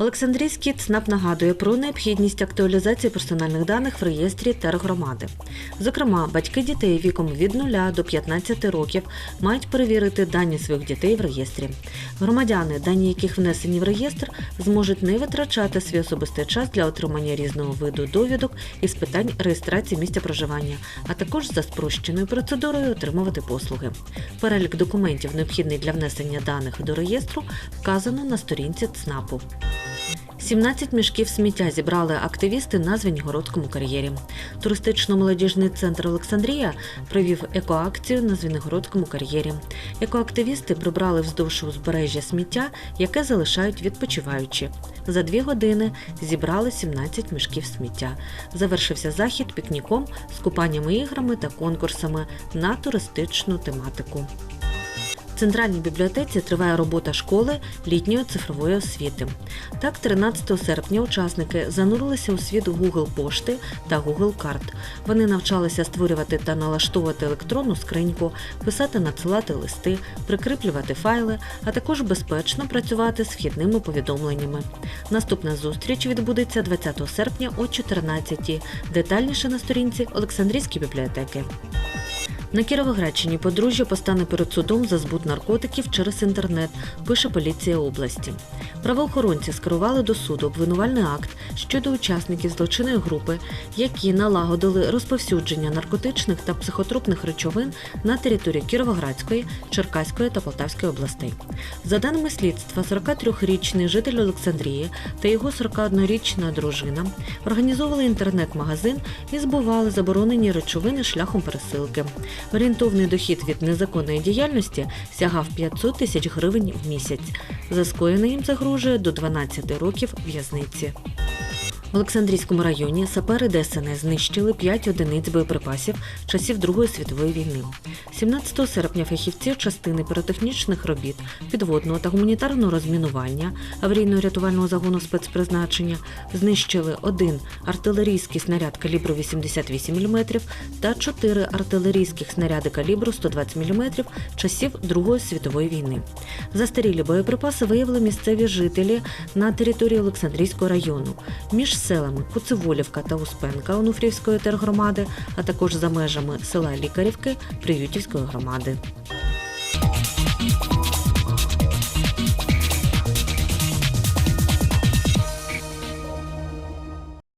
Олександрійський ЦНАП нагадує про необхідність актуалізації персональних даних в реєстрі тергромади. Зокрема, батьки дітей віком від 0 до 15 років мають перевірити дані своїх дітей в реєстрі. Громадяни, дані яких внесені в реєстр, зможуть не витрачати свій особистий час для отримання різного виду довідок із питань реєстрації місця проживання, а також за спрощеною процедурою отримувати послуги. Перелік документів, необхідний для внесення даних до реєстру, вказано на сторінці ЦНАПу. 17 мішків сміття зібрали активісти на Звенігородському кар'єрі. Туристично-молодіжний центр Олександрія провів екоакцію на Звенигородському кар'єрі. Екоактивісти прибрали вздовж узбережжя сміття, яке залишають відпочиваючі. За дві години зібрали 17 мішків сміття. Завершився захід пікніком з купаннями іграми та конкурсами на туристичну тематику. В центральній бібліотеці триває робота школи літньої цифрової освіти. Так, 13 серпня учасники занурилися у світ Google пошти та Google карт. Вони навчалися створювати та налаштовувати електронну скриньку, писати, надсилати листи, прикріплювати файли, а також безпечно працювати з вхідними повідомленнями. Наступна зустріч відбудеться 20 серпня о 14 Детальніше на сторінці Олександрійської бібліотеки. На Кіровоградщині подружжя постане перед судом за збут наркотиків через інтернет, пише поліція області. Правоохоронці скерували до суду обвинувальний акт щодо учасників злочинної групи, які налагодили розповсюдження наркотичних та психотропних речовин на території Кіровоградської, Черкаської та Полтавської областей. За даними слідства, 43-річний житель Олександрії та його 41-річна дружина організовували інтернет-магазин і збували заборонені речовини шляхом пересилки. Орієнтовний дохід від незаконної діяльності сягав 500 тисяч гривень в місяць. За скоєне їм загрожує до 12 років в'язниці. В Олександрійському районі сапери ДСНС знищили 5 одиниць боєприпасів часів Другої світової війни. 17 серпня фахівці частини піротехнічних робіт, підводного та гуманітарного розмінування аварійно-рятувального загону спецпризначення знищили один артилерійський снаряд калібру 88 мм та 4 артилерійських снаряди калібру 120 мм часів Другої світової війни. Застарілі боєприпаси виявили місцеві жителі на території Олександрійського району селами Куцеволівка та Успенка Онуфрівської тергромади, а також за межами села Лікарівки Приютівської громади.